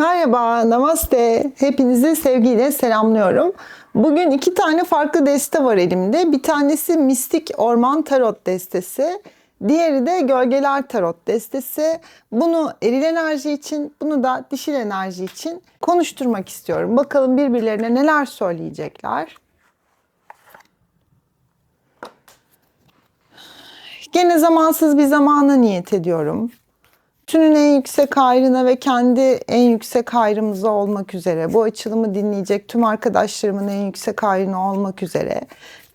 Merhaba, namaste. Hepinizi sevgiyle selamlıyorum. Bugün iki tane farklı deste var elimde. Bir tanesi Mistik Orman Tarot destesi. Diğeri de Gölgeler Tarot destesi. Bunu eril enerji için, bunu da dişil enerji için konuşturmak istiyorum. Bakalım birbirlerine neler söyleyecekler. Gene zamansız bir zamana niyet ediyorum. Bütünün en yüksek hayrına ve kendi en yüksek hayrımıza olmak üzere, bu açılımı dinleyecek tüm arkadaşlarımın en yüksek hayrına olmak üzere,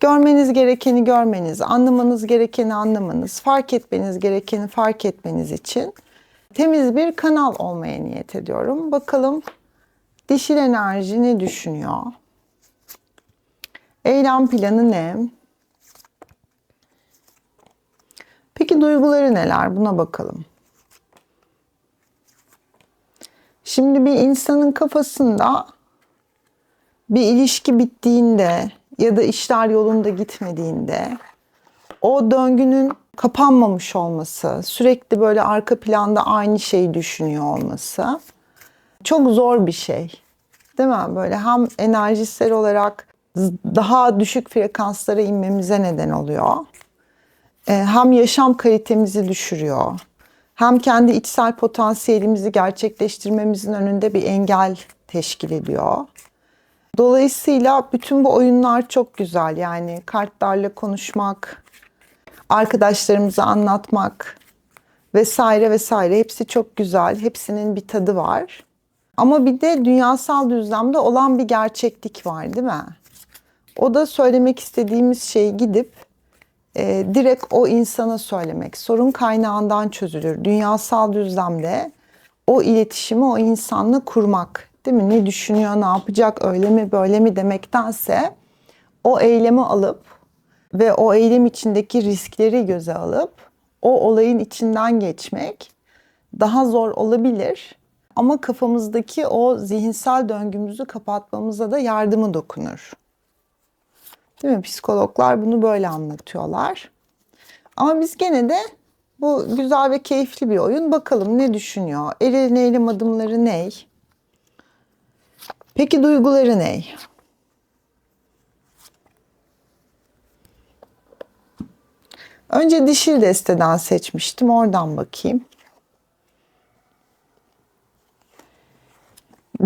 görmeniz gerekeni görmeniz, anlamanız gerekeni anlamanız, fark etmeniz gerekeni fark etmeniz için temiz bir kanal olmaya niyet ediyorum. Bakalım dişil enerji ne düşünüyor? Eylem planı ne? Peki duyguları neler? Buna bakalım. Şimdi bir insanın kafasında bir ilişki bittiğinde ya da işler yolunda gitmediğinde o döngünün kapanmamış olması, sürekli böyle arka planda aynı şeyi düşünüyor olması çok zor bir şey. Değil mi? Böyle hem enerjisel olarak daha düşük frekanslara inmemize neden oluyor. Ee, hem yaşam kalitemizi düşürüyor hem kendi içsel potansiyelimizi gerçekleştirmemizin önünde bir engel teşkil ediyor. Dolayısıyla bütün bu oyunlar çok güzel. Yani kartlarla konuşmak, arkadaşlarımıza anlatmak vesaire vesaire hepsi çok güzel. Hepsinin bir tadı var. Ama bir de dünyasal düzlemde olan bir gerçeklik var değil mi? O da söylemek istediğimiz şeyi gidip e, direkt o insana söylemek. Sorun kaynağından çözülür. Dünyasal düzlemde o iletişimi o insanla kurmak. Değil mi? Ne düşünüyor, ne yapacak, öyle mi, böyle mi demektense o eylemi alıp ve o eylem içindeki riskleri göze alıp o olayın içinden geçmek daha zor olabilir. Ama kafamızdaki o zihinsel döngümüzü kapatmamıza da yardımı dokunur. Değil mi? Psikologlar bunu böyle anlatıyorlar. Ama biz gene de bu güzel ve keyifli bir oyun. Bakalım ne düşünüyor? Elin eylem adımları ne? Peki duyguları ne? Önce dişil desteden seçmiştim. Oradan bakayım.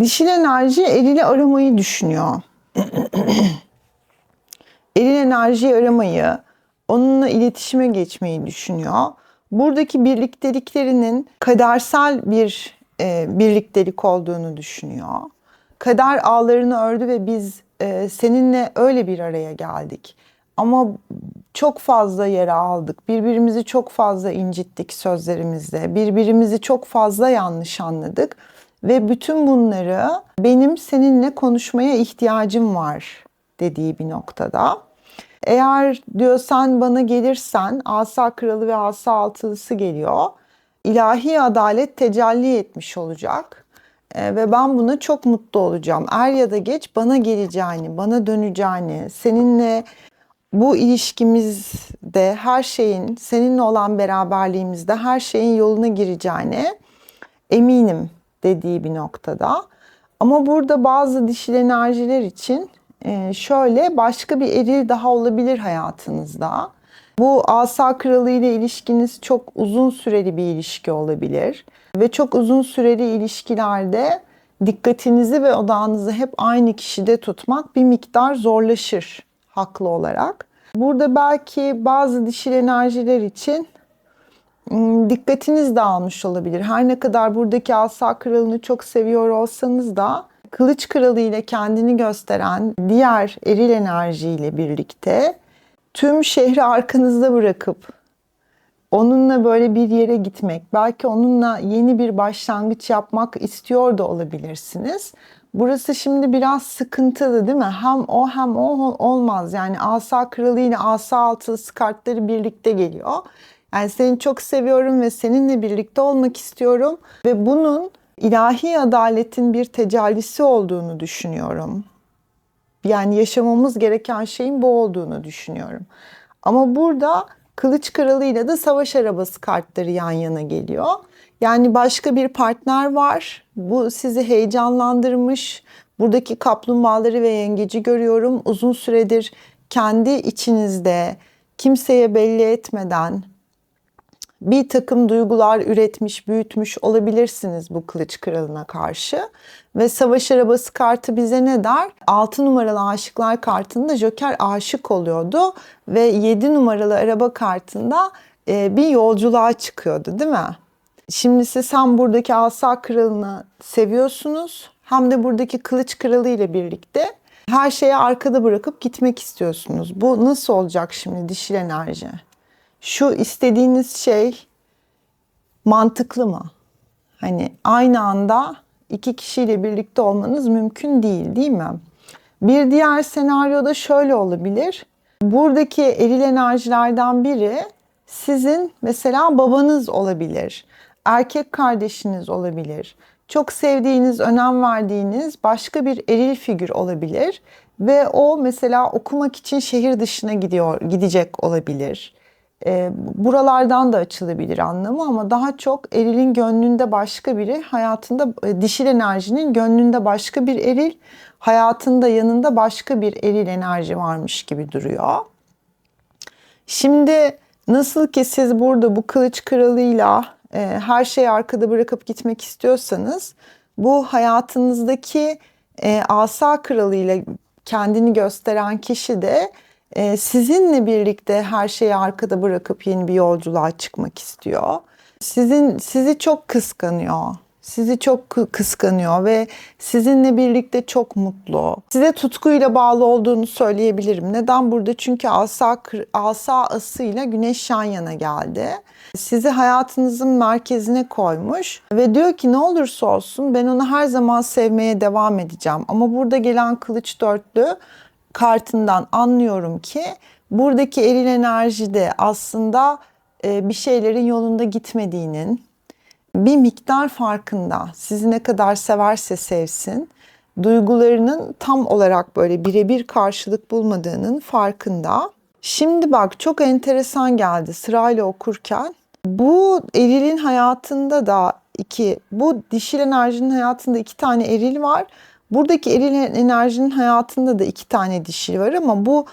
Dişil enerji eliyle aramayı düşünüyor. Elin enerjiyi aramayı, onunla iletişime geçmeyi düşünüyor. Buradaki birlikteliklerinin kadersel bir e, birliktelik olduğunu düşünüyor. Kader ağlarını ördü ve biz e, seninle öyle bir araya geldik. Ama çok fazla yere aldık. Birbirimizi çok fazla incittik sözlerimizle. Birbirimizi çok fazla yanlış anladık. Ve bütün bunları benim seninle konuşmaya ihtiyacım var dediği bir noktada. Eğer diyor sen bana gelirsen asa kralı ve asa altılısı geliyor. İlahi adalet tecelli etmiş olacak. E, ve ben buna çok mutlu olacağım. Er ya da geç bana geleceğini, bana döneceğini, seninle bu ilişkimizde her şeyin, seninle olan beraberliğimizde her şeyin yoluna gireceğine eminim dediği bir noktada. Ama burada bazı dişil enerjiler için ee, şöyle başka bir eril daha olabilir hayatınızda. Bu asa kralı ile ilişkiniz çok uzun süreli bir ilişki olabilir. Ve çok uzun süreli ilişkilerde dikkatinizi ve odağınızı hep aynı kişide tutmak bir miktar zorlaşır haklı olarak. Burada belki bazı dişil enerjiler için hmm, dikkatiniz dağılmış olabilir. Her ne kadar buradaki asa kralını çok seviyor olsanız da Kılıç Kralı ile kendini gösteren diğer eril enerjiyle birlikte tüm şehri arkanızda bırakıp onunla böyle bir yere gitmek, belki onunla yeni bir başlangıç yapmak istiyor da olabilirsiniz. Burası şimdi biraz sıkıntılı değil mi? Hem o hem o olmaz. Yani asa kralı ile asa altısı kartları birlikte geliyor. Yani seni çok seviyorum ve seninle birlikte olmak istiyorum ve bunun ilahi adaletin bir tecellisi olduğunu düşünüyorum. Yani yaşamamız gereken şeyin bu olduğunu düşünüyorum. Ama burada Kılıç Kralı ile de Savaş Arabası kartları yan yana geliyor. Yani başka bir partner var. Bu sizi heyecanlandırmış. Buradaki kaplumbağaları ve yengeci görüyorum. Uzun süredir kendi içinizde kimseye belli etmeden bir takım duygular üretmiş, büyütmüş olabilirsiniz bu kılıç kralına karşı. Ve savaş arabası kartı bize ne der? 6 numaralı aşıklar kartında Joker aşık oluyordu ve 7 numaralı araba kartında e, bir yolculuğa çıkıyordu değil mi? Şimdi siz hem buradaki asa kralını seviyorsunuz hem de buradaki kılıç kralı ile birlikte her şeyi arkada bırakıp gitmek istiyorsunuz. Bu nasıl olacak şimdi dişil enerji? Şu istediğiniz şey mantıklı mı? Hani aynı anda iki kişiyle birlikte olmanız mümkün değil, değil mi? Bir diğer senaryoda şöyle olabilir. Buradaki eril enerjilerden biri sizin mesela babanız olabilir. Erkek kardeşiniz olabilir. Çok sevdiğiniz, önem verdiğiniz başka bir eril figür olabilir ve o mesela okumak için şehir dışına gidiyor, gidecek olabilir. E, buralardan da açılabilir anlamı ama daha çok erilin gönlünde başka biri, hayatında e, dişil enerjinin gönlünde başka bir eril, hayatında yanında başka bir eril enerji varmış gibi duruyor. Şimdi nasıl ki siz burada bu kılıç kralıyla e, her şeyi arkada bırakıp gitmek istiyorsanız bu hayatınızdaki e, asa kralıyla kendini gösteren kişi de sizinle birlikte her şeyi arkada bırakıp yeni bir yolculuğa çıkmak istiyor. Sizin sizi çok kıskanıyor. Sizi çok kıskanıyor ve sizinle birlikte çok mutlu. Size tutkuyla bağlı olduğunu söyleyebilirim. Neden burada? Çünkü asa, asa asıyla güneş yan yana geldi. Sizi hayatınızın merkezine koymuş ve diyor ki ne olursa olsun ben onu her zaman sevmeye devam edeceğim. Ama burada gelen kılıç dörtlü kartından anlıyorum ki buradaki eril enerjide aslında e, bir şeylerin yolunda gitmediğinin bir miktar farkında. Sizi ne kadar severse sevsin duygularının tam olarak böyle birebir karşılık bulmadığının farkında. Şimdi bak çok enteresan geldi sırayla okurken. Bu erilin hayatında da iki, bu dişil enerjinin hayatında iki tane eril var. Buradaki eril enerjinin hayatında da iki tane dişil var ama bu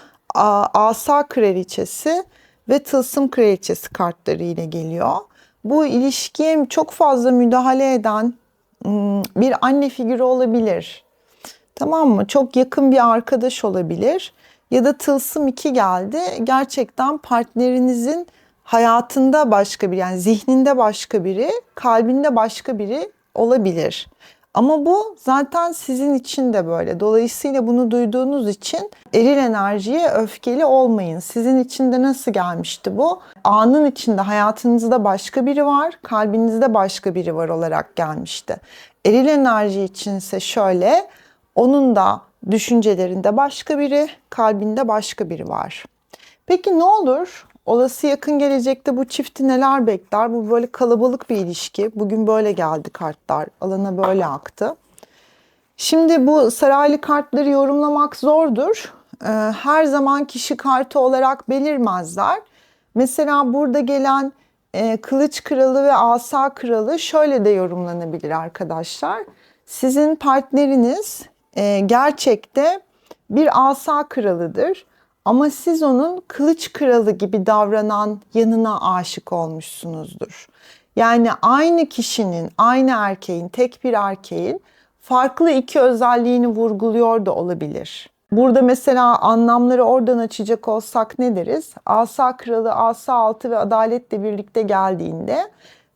asa kraliçesi ve tılsım kraliçesi kartları ile geliyor. Bu ilişkiye çok fazla müdahale eden bir anne figürü olabilir. Tamam mı? Çok yakın bir arkadaş olabilir. Ya da tılsım 2 geldi. Gerçekten partnerinizin hayatında başka bir yani zihninde başka biri, kalbinde başka biri olabilir. Ama bu zaten sizin için de böyle. Dolayısıyla bunu duyduğunuz için eril enerjiye öfkeli olmayın. Sizin için de nasıl gelmişti bu? Anın içinde hayatınızda başka biri var, kalbinizde başka biri var olarak gelmişti. Eril enerji içinse şöyle, onun da düşüncelerinde başka biri, kalbinde başka biri var. Peki ne olur? Olası yakın gelecekte bu çifti neler bekler? Bu böyle kalabalık bir ilişki. Bugün böyle geldi kartlar. Alana böyle aktı. Şimdi bu saraylı kartları yorumlamak zordur. Ee, her zaman kişi kartı olarak belirmezler. Mesela burada gelen e, kılıç kralı ve asa kralı şöyle de yorumlanabilir arkadaşlar. Sizin partneriniz e, gerçekte bir asa kralıdır. Ama siz onun kılıç kralı gibi davranan yanına aşık olmuşsunuzdur. Yani aynı kişinin, aynı erkeğin, tek bir erkeğin farklı iki özelliğini vurguluyor da olabilir. Burada mesela anlamları oradan açacak olsak ne deriz? Asa kralı, asa altı ve adaletle birlikte geldiğinde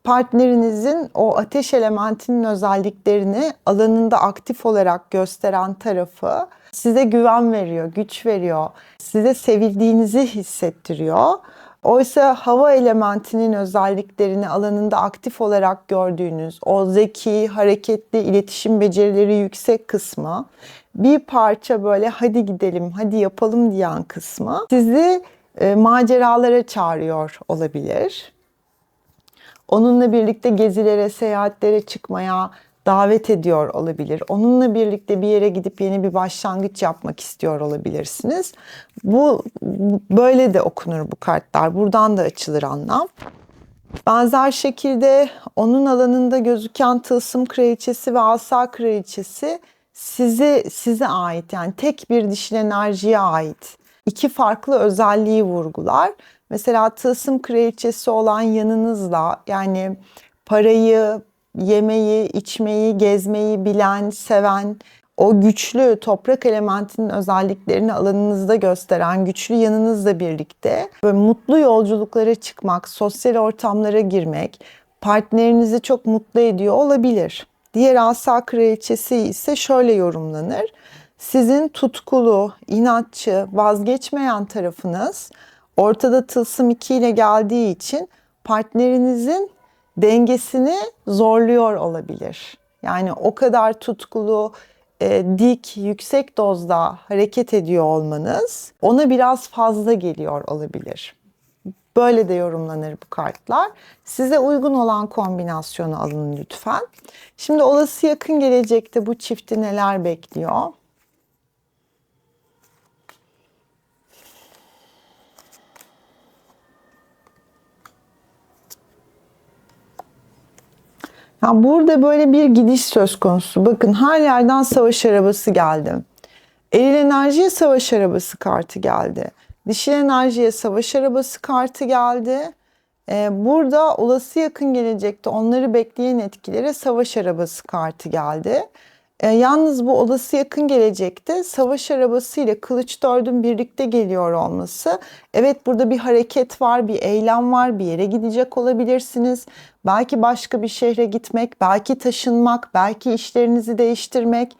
partnerinizin o ateş elementinin özelliklerini alanında aktif olarak gösteren tarafı size güven veriyor, güç veriyor, size sevildiğinizi hissettiriyor. Oysa hava elementinin özelliklerini alanında aktif olarak gördüğünüz o zeki, hareketli, iletişim becerileri yüksek kısmı bir parça böyle hadi gidelim, hadi yapalım diyen kısmı sizi e, maceralara çağırıyor olabilir. Onunla birlikte gezilere, seyahatlere çıkmaya davet ediyor olabilir. Onunla birlikte bir yere gidip yeni bir başlangıç yapmak istiyor olabilirsiniz. Bu böyle de okunur bu kartlar. Buradan da açılır anlam. Benzer şekilde onun alanında gözüken tılsım kraliçesi ve asa kraliçesi size size ait yani tek bir dişil enerjiye ait. İki farklı özelliği vurgular. Mesela tılsım kraliçesi olan yanınızla yani parayı, yemeği, içmeyi, gezmeyi bilen, seven, o güçlü toprak elementinin özelliklerini alanınızda gösteren güçlü yanınızla birlikte böyle mutlu yolculuklara çıkmak, sosyal ortamlara girmek partnerinizi çok mutlu ediyor olabilir. Diğer asa kraliçesi ise şöyle yorumlanır. Sizin tutkulu, inatçı, vazgeçmeyen tarafınız ortada tılsım 2 ile geldiği için partnerinizin dengesini zorluyor olabilir. Yani o kadar tutkulu, e, dik, yüksek dozda hareket ediyor olmanız ona biraz fazla geliyor olabilir. Böyle de yorumlanır bu kartlar. Size uygun olan kombinasyonu alın lütfen. Şimdi olası yakın gelecekte bu çifti neler bekliyor? Ya burada böyle bir gidiş söz konusu. Bakın her yerden savaş arabası geldi. Eril enerjiye savaş arabası kartı geldi. Dişil enerjiye savaş arabası kartı geldi. Ee, burada olası yakın gelecekte onları bekleyen etkilere savaş arabası kartı geldi. Ee, yalnız bu olası yakın gelecekte savaş arabası ile kılıç dördün birlikte geliyor olması. Evet burada bir hareket var, bir eylem var, bir yere gidecek olabilirsiniz. Belki başka bir şehre gitmek, belki taşınmak, belki işlerinizi değiştirmek.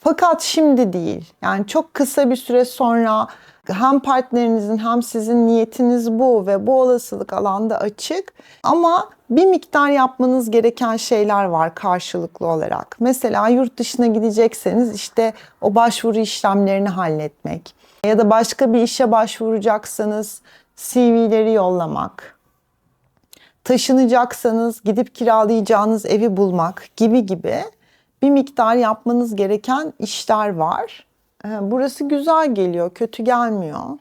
Fakat şimdi değil. Yani çok kısa bir süre sonra hem partnerinizin hem sizin niyetiniz bu ve bu olasılık alanda açık. Ama bir miktar yapmanız gereken şeyler var karşılıklı olarak. Mesela yurt dışına gidecekseniz işte o başvuru işlemlerini halletmek ya da başka bir işe başvuracaksanız CV'leri yollamak. Taşınacaksanız gidip kiralayacağınız evi bulmak gibi gibi bir miktar yapmanız gereken işler var. Burası güzel geliyor, kötü gelmiyor.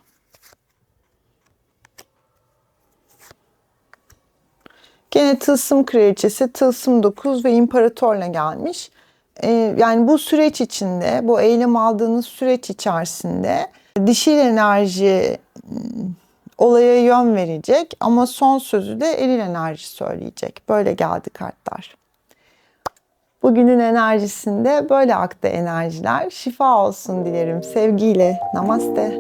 Gene tılsım kraliçesi, tılsım 9 ve imparatorla gelmiş. Ee, yani bu süreç içinde, bu eylem aldığınız süreç içerisinde dişil enerji olaya yön verecek ama son sözü de eril enerji söyleyecek. Böyle geldi kartlar. Bugünün enerjisinde böyle aktı enerjiler. Şifa olsun dilerim. Sevgiyle. Namaste.